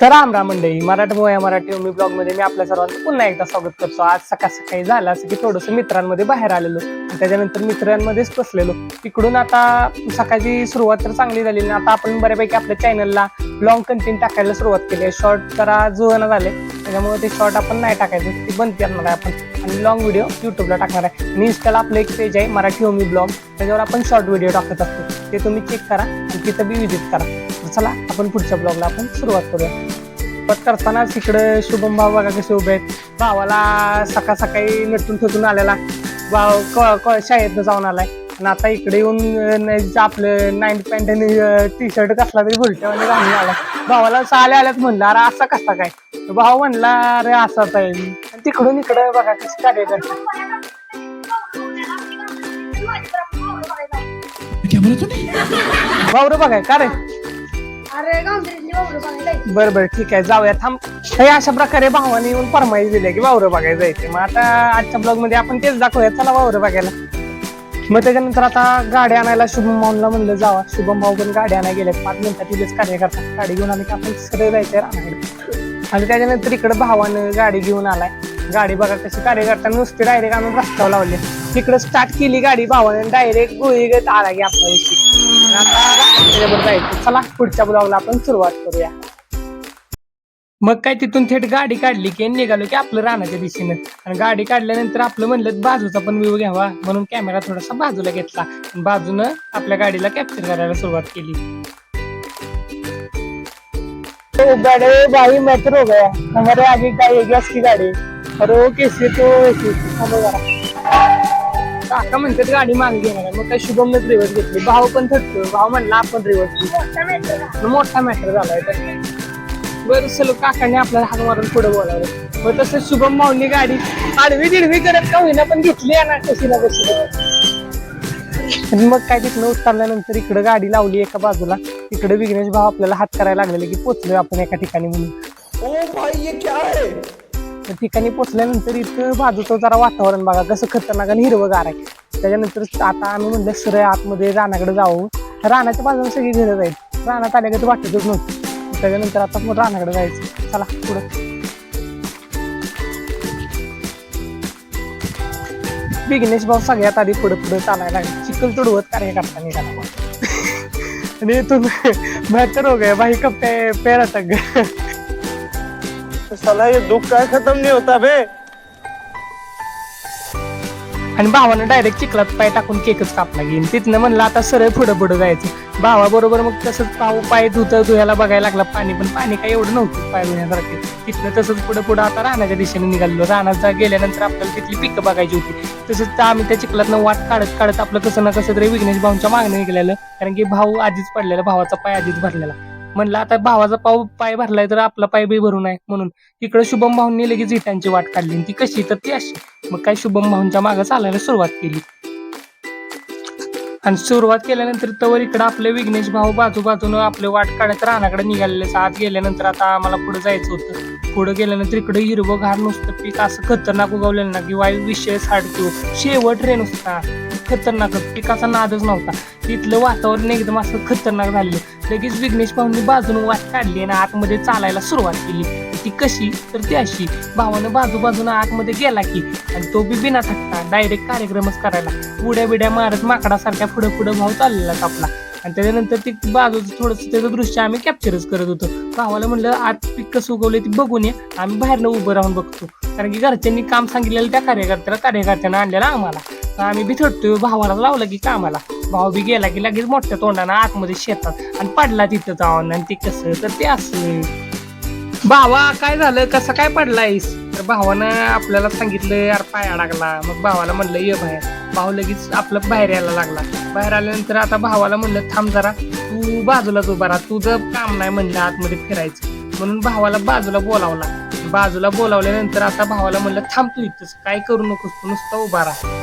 तर राम राम मंडळी मराठी मोया मराठी मी ब्लॉगमध्ये मी आपल्या सर्वांचं पुन्हा एकदा स्वागत करतो. आज सकाळ सकाळी झालं असं की थोडंसं मित्रांमध्ये बाहेर आलेलो. त्याच्यानंतर मित्रांमध्येच बसलेलो. तिकडून आता सकाळची सुरुवात तर चांगली झाली आणि आता आपण बऱ्यापैकी आपल्या चॅनलला लॉंग कंटेंट टाकायला सुरुवात केली आहे. शॉर्ट जरा जुळणं झाले त्याच्यामुळे ते शॉर्ट आपण नाही टाकायचं. ती बंद करणार आहे आपण. आणि लॉंग व्हिडिओ युट्यूबला टाकणार आहे. आणि इंस्टाला आपलं एक पेज आहे मराठी होमी ब्लॉग त्याच्यावर आपण शॉर्ट व्हिडिओ टाकत असतो. ते तुम्ही चेक करा आणि तिथं बी विजिट करा. तर चला आपण पुढच्या ब्लॉगला आपण सुरुवात करूया. पत करताना तिकडे शुभम भाऊ बघा कसे उभे आहेत. भावाला सकाळ सकाळी नटून ठेवून आलेला. भाव क- क- शाळेतनं जाऊन आलाय. आणि आता इकडे येऊन आपलं नाईन्टी पॅन्ट आणि टी शर्ट कसला तरी भुलट्यावाने घालून आला भावाला साले आल्यात म्हणलं अरे असा कसा काय? भाऊ म्हणला अरे असाच आहे. आणि तिकडून इकडे बघा कसं कार्य तूने भाऊ रे बघाय का रे? अरे गावकऱ्यांनी वावरं बघायला बरं बरं ठीक आहे. जाऊया थांब. हे अशा प्रकारे भावाने येऊन फरमाईश दिली की वावरं बघायला जायचे मग आता आजच्या ब्लॉगमध्ये आपण तेच दाखवूया. चला वावरं बघायला. मग त्याच्यानंतर आता गाडी आणायला शुभम भाऊला म्हणलं जावा. शुभम भाऊ पण गाडी आणायला गेले पाच मिनिटात तिथेच कार्य करतात. गाडी घेऊन आली की आपण सगळे जायचंय रानाकडे. आणि त्याच्यानंतर इकडे भावानं गाडी घेऊन आलाय. गाडी बघा कशी कार्य करताना नुसती डायरेक्ट आणून रस्त्यावर लावली. तिकडे स्टार्ट केली गाडी भावाने डायरेक्ट गोळीगत आला की आपल्या दिवशी आता जायचं. चला पुढच्या ब्लॉगला आपण सुरुवात करूया. मग काय तिथून थेट गाडी काढली की निघालो की आपलं रानाच्या दिशेनं. आणि गाडी काढल्यानंतर आपलं म्हणलं बाजूचा पण व्ह्यू घ्यावा. म्हणून कॅमेरा थोडासा बाजूला घेतला. बाजूनं आपल्या गाडीला कॅप्चर करायला सुरुवात केली. गाड़ी भाई मेट्रो हो गया हमारे आगे का ये की गाड़ी. और वो कैसे तो वैसे थांबव जरा. काका म्हणतात गाडी मागे घेणार आहे. मग काय शुभमनेच रिवर्स घेतली. भाऊ पण थकतो भाऊ म्हणला आपण रिवर्स घेऊ. मोठा मॅटर झालाय तर बरं चलो काकाने आपल्याला हात मारून पुढे बोलावलं. मग तसं शुभम भाऊनी गाडी आडवी दिडवी करत का होईना पण घेतली आहे ना कशी ना कशी आणि मग काय तिथनं उतरल्यानंतर इकडे गाडी लावली एका बाजूला. इकडे विघ्नेश भाऊ आपल्याला हात करायला लागलेले की पोचलोय आपण एका ठिकाणी म्हणून. ओ भाई ये क्या है? त्या ठिकाणी पोचल्यानंतर इथं बाजूचं जरा वातावरण बघा कसं खतरनाक आणि हिरवंगार आहे. त्याच्यानंतर आता आम्ही म्हणलं सरळ आतमध्ये रानाकडे जाऊ. रानाच्या बाजूला सगळी घरं जाईल रानात आल्याकडे तर वाटतच नव्हतं. त्याच्यानंतर आता मग रानाकडे जायचं. चला पुढं. विघ्नेश भाऊ सगळ्यात आधी पुढे पुढे चालायला लागले. चिखल तुडवत कार्य करता निघाला. आणि इथून बेहतर हो गया भाई कब पे पैर अटक साला ये दुख काय खतम नाही होता बे आणि भावानं डायरेक्ट चिखलात पाय टाकून केकच कापला गेली तिथनं म्हणलं आता सरळ पुढं पुढं जायचं. भावाबरोबर मग तसंच भाऊ पाय धुत धुयाला बघायला लागला. पाणी पण पाणी काय एवढं नव्हतं पाय धुण्यासारखे. तिथनं तसंच पुढं पुढं आता रानाच्या दिशेने निघालो रानात गेल्यानंतर आपल्याला तिथली पिकं बघायची होती. तसंच आम्ही त्या चिखलातनं वाट काढत काढत आपलं कसं ना कसं तरी विघ्नेश भाऊंच्या मागणं निघालेलं. कारण की भाऊ आधीच पडलेला भावाचा पाय आधीच भरलेला. म्हणलं आता भावाचा पाव पाय भरलाय तर आपला पाय बी भरू नये म्हणून. इकडे शुभम भाऊंनी लगेच इटांची वाट काढली आणि ती कशी? तर ती अशी. मग काय शुभम भाऊंच्या मागे चालायला सुरुवात केली. आणि सुरुवात केल्यानंतर तवर इकडे आपले विघ्नेश भाऊ बाजू बाजूनं आपले वाट काढत रानाकडे निघालेले आज गेल्यानंतर आता आम्हाला पुढे जायचं होतं. पुढे गेल्यानंतर इकडे हिरवं घार नुसतं पीक असं खतरनाक उगवलेलं ना की वायू विषय साडतो. शेवट रे नुसता खतरनाक पिकाचा नादच नव्हता. तिथलं वातावरण एकदम असं खतरनाक झालेलं. लगेच विघ्नेश भाऊनी बाजून वाट काढली आणि आतमध्ये चालायला सुरुवात केली. ती कशी? तर ती अशी. भावानं बाजू बाजूनं आतमध्ये गेला की आणि तो बी बिना थकता डायरेक्ट कार्यक्रमच करायला. उड्या बिड्या मारत माकडासारख्या पुढे पुढे भाव चाललेला आपला आणि त्याच्यानंतर ती बाजूचं थोडस त्याचं दृश्य आम्ही कॅप्चरच करत होतो. भावाला म्हणलं आत पीक कसं उगवलं ती बघून ये. आम्ही बाहेरनं उभं राहून बघतो. कारण की घरच्यांनी काम सांगितलेलं त्या कार्यकर्त्याला कार्यकर्त्यानं आणलेलं आम्हाला. आम्ही बी भावाला लावलं की कामाला. भाऊ बी गेला की लगेच मोठ्या तोंडानं आतमध्ये शेतात आणि पडला तिथं जाऊन आणि ते कसं तर ते असं. भावा काय झालं? कसं काय पडलायस? तर भावानं आपल्याला सांगितलं यार पाया लागला. मग भावाला म्हणलं ये बाहेर. भाऊ लगेच आपलं बाहेर यायला लागला. बाहेर आल्यानंतर आता भावाला म्हणलं थांब जरा तू बाजूलाच उभा बरा तुझं काम नाही म्हणलं आतमध्ये फिरायचं. म्हणून भावाला बाजूला बोलावला. बाजूला बोलावल्यानंतर आता भावाला म्हणलं थांब तू इथंच काय करू नकोस तू नुसता उभा राहा.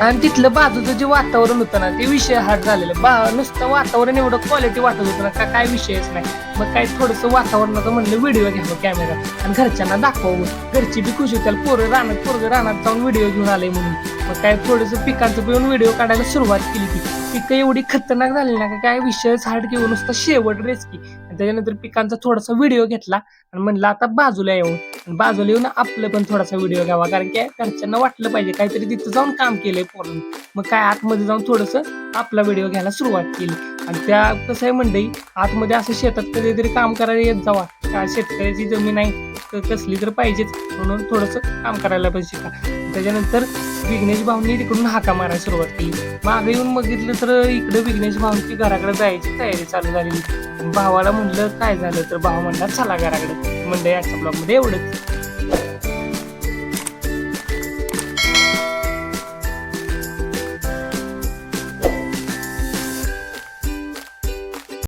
आणि तिथलं बाजूचं जे वातावरण होतं ना ते विषय हार्ड झालेलं. बा नुसतं वातावरण एवढं क्वालिटी वाटत होतं ना का काय विषयच नाही. मग काय थोडंसं वातावरणाचं म्हणलं व्हिडिओ घ्यावं कॅमेरा आणि घरच्यांना दाखवावं. घरची बी खुशी होत्याला पोरं रानात पोरं रानात जाऊन व्हिडिओ घेऊन आले म्हणून. मग काय थोडंसं पिकांचं पिऊन व्हिडिओ काढायला सुरुवात केली ती. पिकं एवढी खतरनाक झाली ना का काय विषयच हार्ड घेऊन नुसतं शेवट रेच की त्याच्यानंतर पिकांचा थोडासा व्हिडिओ घेतला आणि म्हणलं आता बाजूला येऊन आणि बाजूला येऊन आपलं पण थोडासा व्हिडिओ घ्यावा. कारण की घरच्यांना वाटलं पाहिजे काहीतरी तिथं जाऊन काम केलंय पोरण मग काय आतमध्ये जाऊन थोडंसं आपला व्हिडिओ घ्यायला सुरुवात केली. आणि त्या कसं आहे मंडई आतमध्ये असं शेतात कधीतरी काम करायला येत जावा. का शेतकऱ्याची जमीन आहे कसली तर पाहिजेच. म्हणून थोडंसं काम करायला पण शिका. त्याच्यानंतर विघ्नेश भाऊंनी तिकडून हाका मारायला सुरुवात केली. मागे येऊन बघितलं तर इकडे विघ्नेश भाऊंची घराकडे जायची तयारी चालू झालेली. भावाला म्हणलं काय झालं? तर भाऊ म्हणला चला घराकडे. मंडई आजच्या ब्लॉगमध्ये एवढंच.